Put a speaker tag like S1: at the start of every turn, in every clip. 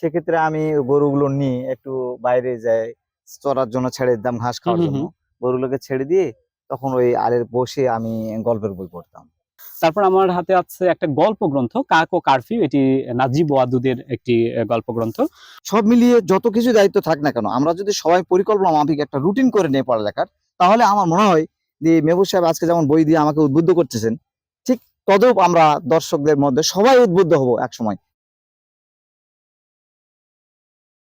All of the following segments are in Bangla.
S1: সেক্ষেত্রে আমি গরুগুলো নিয়ে একটু বাইরে যাই চড়ার জন্য ছেড়ে দিতাম ঘাস খাওয়ার জন্য। গরুগুলোকে ছেড়ে দিয়ে তখন ওই আলের বসে আমি গল্পের বই পড়তাম।
S2: তারপর আমার হাতে আছে একটা গল্প গ্রন্থ কাক ও কারফিউ এটি নাজিব ওয়াদুদের একটি গল্প গ্রন্থ।
S1: সব মিলিয়ে যত কিছু দায়িত্ব থাক না কেন আমরা যদি সবাই পরিকল্পনা মাফিক একটা রুটিন করে নিয়ে পড়ালেখার তাহলে আমার মনে হয় যে মেহবুব সাহেব আজকে যেমন বই দিয়ে আমাকে উদ্বুদ্ধ করতেছেন ঠিক তদপ আমরা দর্শকদের মধ্যে সবাই উদ্বুদ্ধ হব এক সময়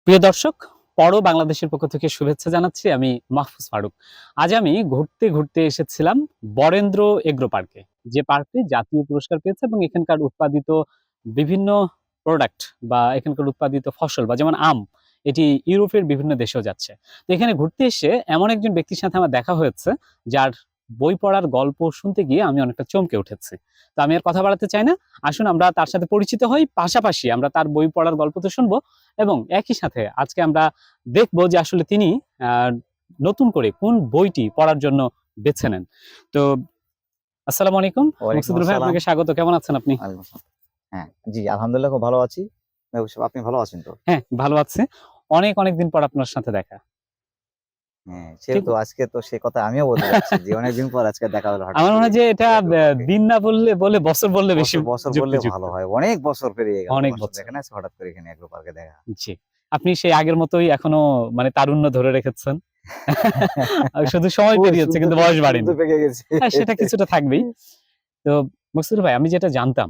S2: প্রিয় দর্শক পরও বাংলাদেশের পক্ষ থেকে শুভেচ্ছা জানাচ্ছি আমি মাহফুজ ফারুক। আজ আমি ঘুরতে ঘুরতে এসেছিলাম বরেন্দ্র এগ্রো পার্কে, যে পার্কটি জাতীয় পুরস্কার পেয়েছে এবং এখানকার উৎপাদিত বিভিন্ন প্রোডাক্ট বা এখানকার উৎপাদিত ফসল বা যেমন আম, এটি ইউরোপের বিভিন্ন দেশেও যাচ্ছে। তো এখানে ঘুরতে এসে এমন একজন ব্যক্তির সাথে আমার দেখা হয়েছে, যার বই পড়ার গল্প শুনতে গিয়ে আমি অনেকটা চমকে উঠেছি। তো আমি আর কথা বাড়াতে চাই না। আসুন আমরা তার সাথে পরিচিত হই। পাশাপাশি আমরা তার বই পড়ার গল্প তো শুনব এবং একই সাথে আজকে আমরা দেখব যে আসলে তিনি নতুন করে কোন বইটি পড়ার জন্য বেছে নেন। তো আসসালামু আলাইকুম। মকসুদুর ভাই আপনাকে স্বাগত। কেমন আছেন আপনি?
S1: হ্যাঁ জি আলহামদুলিল্লাহ খুব ভালো আছি। আপনি ভালো আছেন তো?
S2: হ্যাঁ ভালো আছে। অনেক অনেক দিন পর আপনার সাথে দেখা।
S1: হ্যাঁ সেহেতু আজকে তো সে কথা আমিও বলতে যাচ্ছি যে অনেকদিন পর আজকে দেখা হলো
S2: আমার মনে হয় যে এটা। দিন না বললে বলে বছর বললে বেশি
S1: বছর- বললে ভালো হয়। অনেক বছর পেরিয়ে গেল
S2: অনেক বছর।
S1: এখানে হঠাৎ করে এখানে এগ্রো পার্কে দেখা।
S2: জি। আপনি সেই আগের মতোই এখনও মানে তারুণ্য ধরে রেখেছেন। শুধু সময় পেরিয়েছে কিন্তু বয়স বাড়েনি। হ্যাঁ সেটা কিছুটা থাকবেই। তো মকসুদ ভাই আমি যেটা জানতাম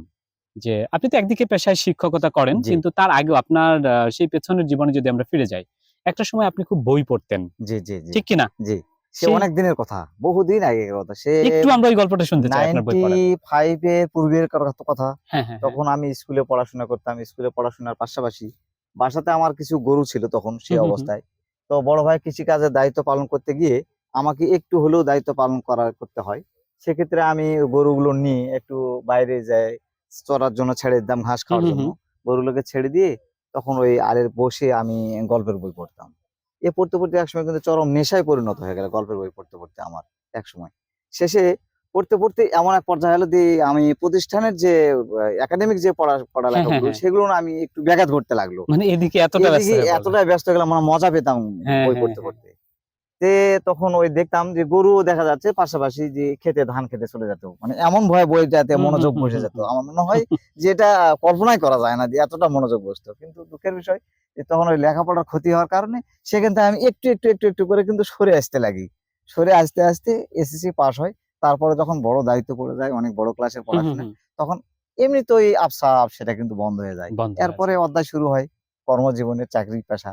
S2: যে আপনি তো একদিকে পেশায় শিক্ষকতা করেন কিন্তু তার আগেও আপনার সেই পেছনের জীবনে যদি আমরা ফিরে যাই একটা সময় আপনি খুব বই পড়তেন।
S1: জি জি
S2: ঠিক কিনা?
S1: জি। সে অনেক দিনের কথা। বহুদিন আগের কথা। সে
S2: একটু আমরা ওই গল্পটা শুনতে চাই আপনার বই পড়ার।
S1: এর পূর্বের কথা- কথা।
S2: হ্যাঁ হ্যাঁ
S1: তখন আমি স্কুলে পড়াশোনা করতাম। স্কুলে পড়াশোনার পাশাপাশি বাসাতে আমার কিছু গরু ছিল তখন সেই। অবস্থায়। তো বড় ভাই কৃষিকাজের দায়িত্ব পালন করতে গিয়ে আমাকে একটু হলেও দায়িত্ব পালন করা করতে হয়। সেক্ষেত্রে আমি গরুগুলো নিয়ে একটু বাইরে যাই চড়ার জন্য ছেড়ে দিতাম ঘাস খাওয়ার জন্য। গরুগুলোকে ছেড়ে দিয়ে তখন ওই আলের বসে আমি গল্পের বই পড়তাম। এ পড়তে পড়তে একসময় কিন্তু চরম নেশায় পরিণত হয়ে গেল গল্পের বই পড়তে পড়তে আমার এক সময় শেষে পড়তে পড়তে এমন এক পর্যায়ে হলো যে আমি প্রতিষ্ঠানের যে একাডেমিক যে পড়া পড়ালেখাগুলো
S2: হ্যাঁ, হ্যাঁ।
S1: সেগুলো না আমি একটু ব্যাঘাত করতে লাগল
S2: মানে এদিকে এতটা
S1: এতটাই ব্যস্ত হয়ে গেলাম মানে মজা পেতাম
S2: হ্যাঁ,
S1: বই
S2: হ্যাঁ,
S1: পড়তে
S2: হ্যাঁ।
S1: পড়তে তে তখন ওই দেখতাম যে গরু দেখা যাচ্ছে পাশাপাশি যে খেতে ধান খেতে চলে যেত। মানে এমন ভয় বই যাতে মনোযোগ বসে যেত। আমার মনে হয় যে এটা কল্পনাই করা যায় না যে এতটা মনোযোগ বসতো। কিন্তু দুঃখের বিষয় যে তখন ওই লেখাপড়ার ক্ষতি হওয়ার কারণে সেখান থেকে আমি একটু একটু একটু একটু করে কিন্তু সরে আসতে লাগি। সরে আসতে আসতে এসএসসি পাস হয়। তারপরে যখন বড় দায়িত্ব পড়ে যায় অনেক বড় ক্লাসের পড়াশোনা তখন
S2: হুম,
S1: তখন এমনিতেই আফসাব সেটা কিন্তু বন্ধ হয়ে যায়। এরপরে অধ্যায় শুরু হয়। কর্মজীবনের চাকরি পেশা।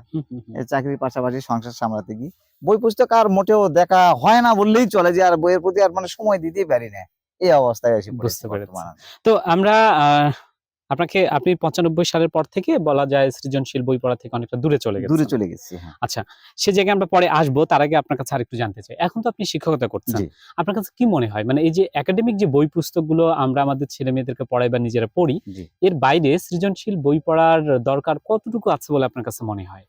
S1: চাকরির পাশাপাশি সংসার সামলাতে গিয়ে বই পুস্তক আর মোটেও দেখা হয় না বললেই চলে যে আর বইয়ের প্রতি আর মানে সময় দিতেই পারি না। এই অবস্থায় এসে
S2: বুঝতে
S1: পারি।
S2: তো আমরা আহ, আপনাকে আপনি পঁচানব্বই সালের পর থেকে বলা যায় সৃজনশীল বই পড়া থেকে অনেকটা দূরে চলে গেছে।
S1: দূরে চলে গেছে আচ্ছা
S2: সে জায়গায় আমরা পরে আসব তার আগে আপনার কাছে আরেকটু জানতে চাই। এখন তো আপনি শিক্ষকতা করছেন। আপনার কাছে কি মনে হয়? মানে এই যে একাডেমিক যে বই পুস্তকগুলো আমরা আমাদের ছেলে মেয়েদেরকে পড়াই বা নিজেরা পড়ি এর বাইরে সৃজনশীল বই পড়ার দরকার কতটুকু আছে বলে আপনার কাছে মনে হয়?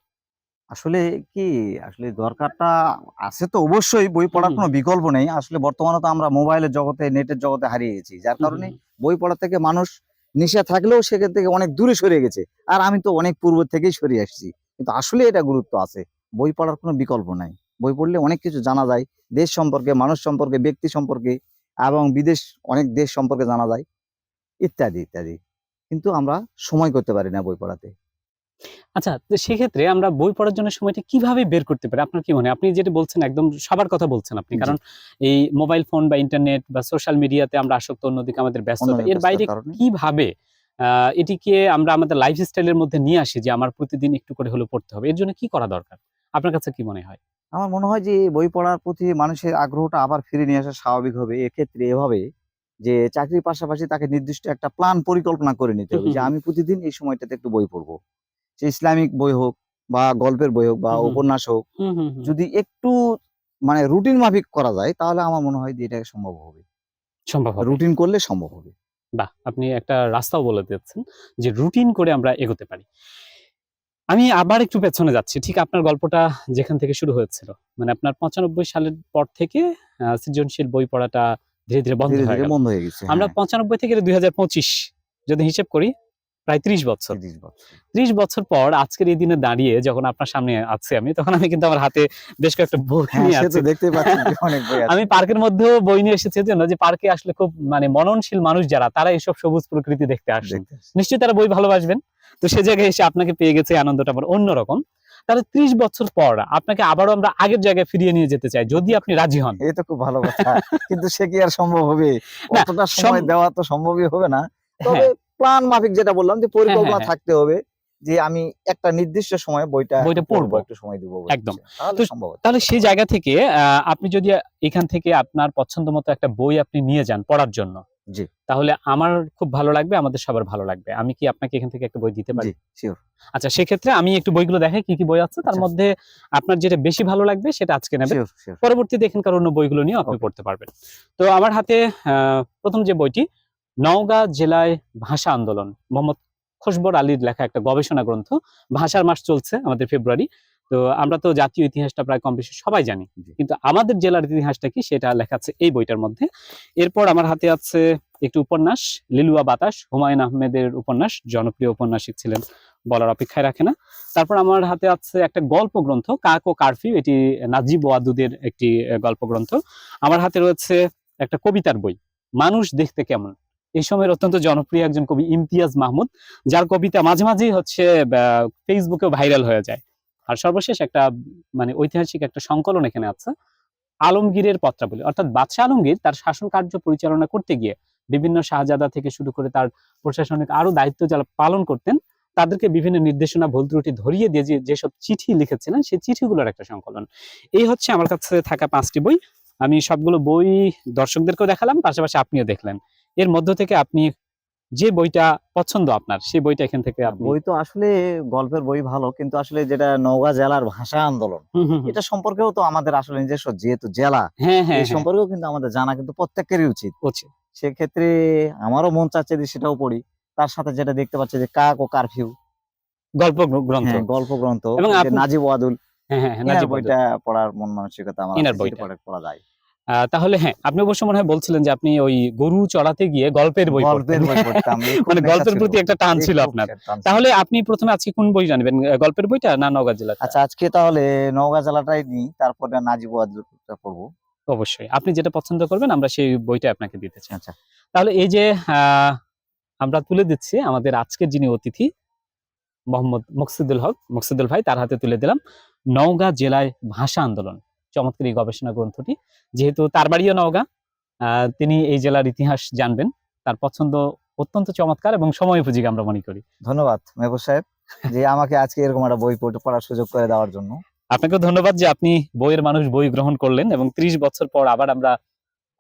S1: আসলে কি আসলে দরকারটা আছে তো অবশ্যই বই পড়ার কোনো বিকল্প নেই। আসলে বর্তমানে তো আমরা মোবাইলের জগতে নেটের জগতে হারিয়ে গেছি। যার কারণে বই পড়া থেকে মানুষ নেশা থাকলেও সেখান থেকে অনেক দূরে সরে গেছে। আর আমি তো অনেক পূর্ব থেকেই সরে আসছি। কিন্তু আসলে এটা গুরুত্ব আছে। বই পড়ার কোনো বিকল্প নাই। বই পড়লে অনেক কিছু জানা যায়। দেশ সম্পর্কে, মানুষ সম্পর্কে, ব্যক্তি সম্পর্কে এবং বিদেশ, অনেক দেশ সম্পর্কে জানা যায়। ইত্যাদি ইত্যাদি। কিন্তু আমরা সময় করতে পারি না বই পড়াতে।
S2: আচ্ছা তো সেক্ষেত্রে আমরা বই পড়ার জন্য সময়টা কীভাবে বের করতে পারি? আপনার কি মনে হয়? আপনি যেটা বলছেন একদম সবার কথা বলছেন আপনি। কারণ এই মোবাইল ফোন বা ইন্টারনেট বা সোশ্যাল মিডিয়াতে আমরা আসক্ত অন্যদিকে আমাদের ব্যস্ততা। এর বাইরে কীভাবে আহ, এটিকে আমরা আমাদের লাইফ স্টাইলের মধ্যে নিয়ে আসি যে আমার প্রতিদিন একটু করে হলেও পড়তে হবে? এর জন্য কি করা দরকার? আপনার কাছে কি মনে হয়?
S1: আমার মনে হয় যে বই পড়ার প্রতি মানুষের আগ্রহটা আবার ফিরে নিয়ে আসা স্বাভাবিক হবে। এক্ষেত্রে এভাবে যে চাকরির পাশাপাশি তাকে নির্দিষ্ট একটা প্ল্যান পরিকল্পনা করে নিতে হবে যে। আমি প্রতিদিন এই সময়টাতে একটু বই পড়ব। সে ইসলামিক বই হোক বা গল্পের বই হোক বা। উপন্যাস হোক। যদি একটু মানে রুটিন মাফিক করা যায় তাহলে আমার মনে হয় যে এটা সম্ভব হবে।
S2: সম্ভব
S1: রুটিন করলে সম্ভব হবে।
S2: বাহ আপনি একটা রাস্তাও বলে দিচ্ছেন যে রুটিন করে আমরা এগোতে পারি। আমি আবার একটু পেছনে যাচ্ছি। ঠিক আপনার গল্পটা যেখান থেকে শুরু হয়েছিল। মানে আপনার পঁচানব্বই সালের পর থেকে সৃজনশীল বই পড়াটা ধীরে ধীরে বন্ধ হয়ে
S1: ধীরে বন্ধ হয়ে গেছে
S2: আমরা
S1: হ্যাঁ।
S2: পঁচানব্বই থেকে দুই হাজার পঁচিশ যদি হিসেব করি প্রায় ত্রিশ বছর।
S1: তিরিশ বছর।
S2: ত্রিশ বছর পর আজকের এই দিনে দাঁড়িয়ে যখন আপনার সামনে আছি আমি তখন আমি কিন্তু আমার হাতে বেশ কয়েকটা বই নিয়ে আছি
S1: তো দেখতেই পাচ্ছি অনেক বই
S2: আমি পার্কের মধ্যেও বই নিয়ে এসেছি জন্য যে পার্কে আসলে খুব মানে মননশীল মানুষ যারা তারা এইসব সবুজ প্রকৃতি দেখতে
S1: দেখতে
S2: নিশ্চয়ই তারা বই ভালোবাসবেন। তো সে জায়গায় এসে আপনাকে পেয়ে গেছে আনন্দটা আমার অন্যরকম তাহলে ত্রিশ বছর পর আপনাকে আবারও আমরা আগের জায়গায় ফিরিয়ে নিয়ে যেতে চাই যদি আপনি রাজি হন।
S1: এই তো খুব ভালো কথা। কিন্তু সে কি আর সম্ভব হবে?
S2: না,
S1: অতটা সময় দেওয়া তো সম্ভবই হবে না। তবে
S2: হ্যাঁ
S1: প্ল্যান মাফিক যেটা বললাম যে পরিকল্পনা
S2: হ্যাঁ।
S1: থাকতে হবে যে আমি একটা নির্দিষ্ট সময় বইটা
S2: বইটা পড়ব।
S1: একটু সময় দিব
S2: একদম।
S1: তাহলে
S2: সেই জায়গা থেকে আপনি যদি এখান থেকে আপনার পছন্দ মতো একটা বই আপনি নিয়ে যান পড়ার জন্য
S1: জি।
S2: তাহলে আমার খুব ভালো লাগবে আমাদের সবার ভালো লাগবে আমি কি আপনাকে এখান থেকে একটা বই দিতে পারি আচ্ছা সেক্ষেত্রে আমি একটু বইগুলো দেখাই কি কি বই আছে তার
S1: আচ্ছা।
S2: মধ্যে আপনার যেটা বেশি ভালো লাগবে সেটা আজকে নেবেন
S1: শিওর
S2: পরবর্তীতে এখানকার অন্য বইগুলো নিয়ে আপনি পড়তে পারবেন তো আমার হাতে আহ, প্রথম যে বইটি নওগাঁ জেলায় ভাষা আন্দোলন। মোহাম্মদ খসবর আলীর লেখা একটা গবেষণা গ্রন্থ ভাষার মাস চলছে আমাদের ফেব্রুয়ারি। তো আমরা তো জাতীয় ইতিহাসটা প্রায় কম বেশি সবাই জানি। কিন্তু আমাদের জেলার ইতিহাসটা কি সেটা লেখা আছে এই বইটার মধ্যে। এরপর আমার হাতে আছে একটি উপন্যাস লিলুয়া বাতাস হুমায়ুন আহমেদের উপন্যাস জনপ্রিয় উপন্যাসিক ছিলেন বলার অপেক্ষায় রাখে না। তারপর আমার হাতে আছে একটা গল্প গ্রন্থ কাক ও কারফিউ এটি নাজিব ওয়াদুদের একটি গল্প গ্রন্থ। আমার হাতে রয়েছে একটা কবিতার বই মানুষ দেখতে কেমন? এই সময়ের অত্যন্ত জনপ্রিয় একজন কবি ইমতিয়াজ মাহমুদ, যার কবিতা মাঝে মাঝেই হচ্ছে ফেসবুকে ভাইরাল হয়ে যায়। আর সর্বশেষ একটা মানে ঐতিহাসিক একটা সংকলন এখানে আছে, আলমগীরের পত্রাবলী। অর্থাৎ বাদশাহ আলমগীর তার শাসন কার্য পরিচালনা করতে গিয়ে বিভিন্ন শাহজাদা থেকে শুরু করে তার প্রশাসনিক আরও দায়িত্ব যারা পালন করতেন, তাদেরকে বিভিন্ন নির্দেশনা ভুল ত্রুটি ধরিয়ে দিয়ে যেসব চিঠি লিখেছিলেন, সেই চিঠিগুলোর একটা সংকলন। এই হচ্ছে আমার কাছে থাকা পাঁচটি বই। আমি সবগুলো বই দর্শকদেরকেও দেখালাম, পাশাপাশি আপনিও দেখলেন। এর মধ্য থেকে আপনি যে বইটা পছন্দ আপনার সেই বইটা এখান থেকে
S1: বই তো আসলে গল্পের বই ভালো কিন্তু আসলে যেটা নওগাঁ জেলার ভাষা আন্দোলন। এটা সম্পর্কেও তো আমাদের আসলে নিজস্ব যেহেতু জেলা
S2: হ্যাঁ হ্যাঁ
S1: এই
S2: হ্যাঁ
S1: সম্পর্কেও কিন্তু আমাদের জানা কিন্তু প্রত্যেকেরই উচিত
S2: উচিত।
S1: সেক্ষেত্রে আমারও মন চাচ্ছে যে সেটাও পড়ি তার সাথে যেটা দেখতে পাচ্ছি যে কাক ও কারফিউ
S2: গল্প গ্রন্থ
S1: হ্যাঁ, গল্প গ্রন্থ
S2: এবং
S1: নাজিব ওয়াদুল
S2: হ্যাঁ হ্যাঁ হ্যাঁ, নাজিব বইটা
S1: পড়ার মন মানসিকতা আমার। পড়া যায়
S2: তাহলে হ্যাঁ আপনি অবশ্য মনে হয় বলছিলেন যে আপনি ওই গরু চড়াতে গিয়ে গল্পের বই মানে গল্পের প্রতি একটা টান ছিল আপনার। তাহলে আপনি প্রথমে আজকে কোন বই জানবেন? গল্পের বইটা না নওগাঁ জেলা
S1: আচ্ছা আজকে তাহলে নওগাঁ জেলাটাই নিই তারপরে নাজিব ওয়াদুলটা পড়ব।
S2: অবশ্যই। আপনি যেটা পছন্দ করবেন আমরা সেই বইটা আপনাকে দিতে চাই।
S1: আচ্ছা।
S2: তাহলে এই যে আহ, আমরা তুলে দিচ্ছি আমাদের আজকের যিনি অতিথি মোহাম্মদ মকসুদুল হক। মকসুদুল ভাই তার হাতে তুলে দিলাম নওগাঁ জেলায় ভাষা আন্দোলন। চমৎকার এই গবেষণা গ্রন্থটি। যেহেতু তার বাড়িও নওগাঁ তিনি এই জেলার ইতিহাস জানবেন। তার পছন্দ অত্যন্ত চমৎকার এবং সময় উপযোগী আমরা মনে করি।
S1: ধন্যবাদ মেহবুব সাহেব যে আমাকে আজকে এরকম একটা বই পড়ার সুযোগ করে দেওয়ার জন্য।
S2: আপনাকেও ধন্যবাদ যে আপনি বইয়ের মানুষ বই গ্রহণ করলেন এবং ত্রিশ বছর পর আবার আমরা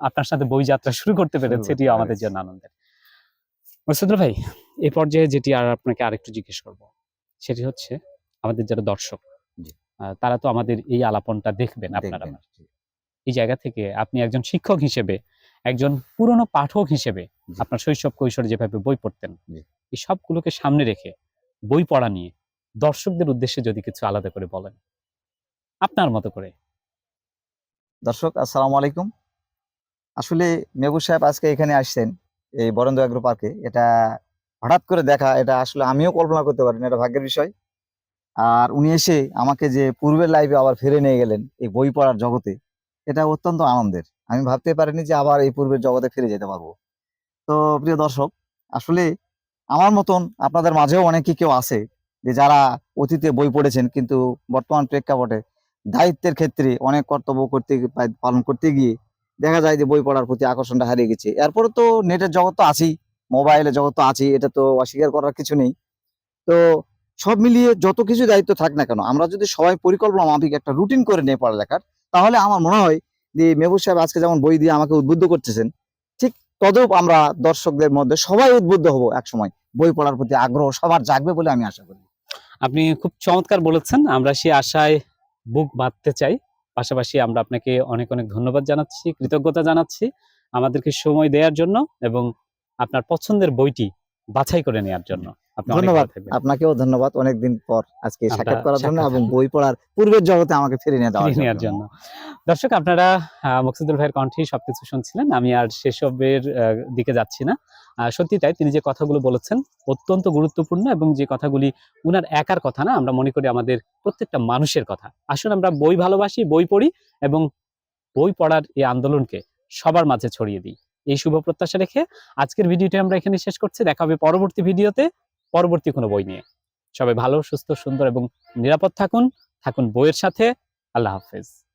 S2: আপনার সাথে বই যাত্রা শুরু করতে পেরেছি এটিও আমাদের। জন্য আনন্দের। মসুদুল ভাই এ পর্যায়ে যেটি আর আপনাকে আরেকটু জিজ্ঞেস করব সেটি হচ্ছে আমাদের যারা দর্শক তারা তো আমাদের এই আলাপনটা দেখবেন আপনারা। এই জায়গা থেকে আপনি একজন শিক্ষক হিসেবে একজন পুরনো পাঠক হিসেবে আপনার শৈশব কৈশোর যেভাবে বই পড়তেন। এই সবগুলোকে সামনে রেখে বই পড়া নিয়ে দর্শকদের উদ্দেশ্যে যদি কিছু আলাদা করে বলেন আপনার মতো করে।
S1: দর্শক আসসালামু আলাইকুম। আসলে মেহবুব সাহেব আজকে এখানে আসছেন এই বরেন্দ্র অ্যাগ্রো পার্কে। এটা হঠাৎ করে দেখা এটা আসলে আমিও কল্পনা করতে পারিনি এটা ভাগ্যের বিষয়। আর উনি এসে আমাকে যে পূর্বের লাইফে আবার ফিরে নিয়ে গেলেন এই বই পড়ার জগতে, এটা অত্যন্ত আনন্দের। আমি ভাবতে পারিনি যে আবার এই পূর্বের জগতে ফিরে যেতে পারব। তো প্রিয় দর্শক, আসলে আমার মতন আপনাদের মাঝেও অনেকে কেউ আছে যে যারা অতীতে বই পড়েছেন কিন্তু বর্তমান প্রেক্ষাপটে দায়িত্বের ক্ষেত্রে অনেক কর্তব্য করতে পালন করতে গিয়ে দেখা যায় যে বই পড়ার প্রতি আকর্ষণটা হারিয়ে গেছে। এরপরে তো নেটের জগৎ তো আছেই মোবাইলের জগৎ তো আছেই, এটা তো অস্বীকার করার কিছু নেই। তো সব মিলিয়ে যত কিছু দায়িত্ব থাক না কেন, আমরা যদি সবাই পরিকল্পনা মাফিক একটা রুটিন করে নেই পড়ালেখার, তাহলে আমার মনে হয় যে মেহবুব সাহেব আজকে যেমন বই দিয়ে আমাকে উদ্বুদ্ধ করতেছেন, ঠিক তদপ আমরা দর্শকদের মধ্যে সবাই উদ্বুদ্ধ হব এক সময় বই পড়ার প্রতি আগ্রহ সবার জাগবে বলে আমি আশা করি।
S2: আপনি খুব চমৎকার বলেছেন, আমরা সেই আশায় বুক বাঁধতে চাই। পাশাপাশি আমরা আপনাকে অনেক অনেক ধন্যবাদ জানাচ্ছি, কৃতজ্ঞতা জানাচ্ছি আমাদেরকে সময় দেওয়ার জন্য এবং আপনার পছন্দের বইটি বাছাই করে নেওয়ার জন্য।
S1: ধন্যবাদ। আপনাকেও ধন্যবাদ অনেকদিন পর আজকে সাক্ষাৎ করার জন্য এবং বই পড়ার পূর্বের জগতে আমাকে ফিরে নিয়ে দেওয়ার জন্য।
S2: দর্শক আপনারা মকসুদুল ভাইয়ের কণ্ঠেই সবকিছু শুনছিলেন। আমি আর সেসবের দিকে যাচ্ছি না। সত্যি তাই তিনি যে কথাগুলো বলেছেন অত্যন্ত গুরুত্বপূর্ণ এবং যে কথাগুলি উনার একার কথা না আমরা মনে করি আমাদের প্রত্যেকটা মানুষের কথা। আসুন আমরা বই ভালোবাসি বই পড়ি এবং বই পড়ার এই আন্দোলনকে সবার মাঝে ছড়িয়ে দিই। এই শুভ প্রত্যাশা রেখে আজকের ভিডিওটি আমরা এখানে শেষ করছি। দেখা হবে পরবর্তী ভিডিওতে। পরবর্তী কোনো বই নিয়ে। সবাই ভালো, সুস্থ, সুন্দর এবং নিরাপদ থাকুন। থাকুন বইয়ের সাথে। আল্লাহ হাফেজ।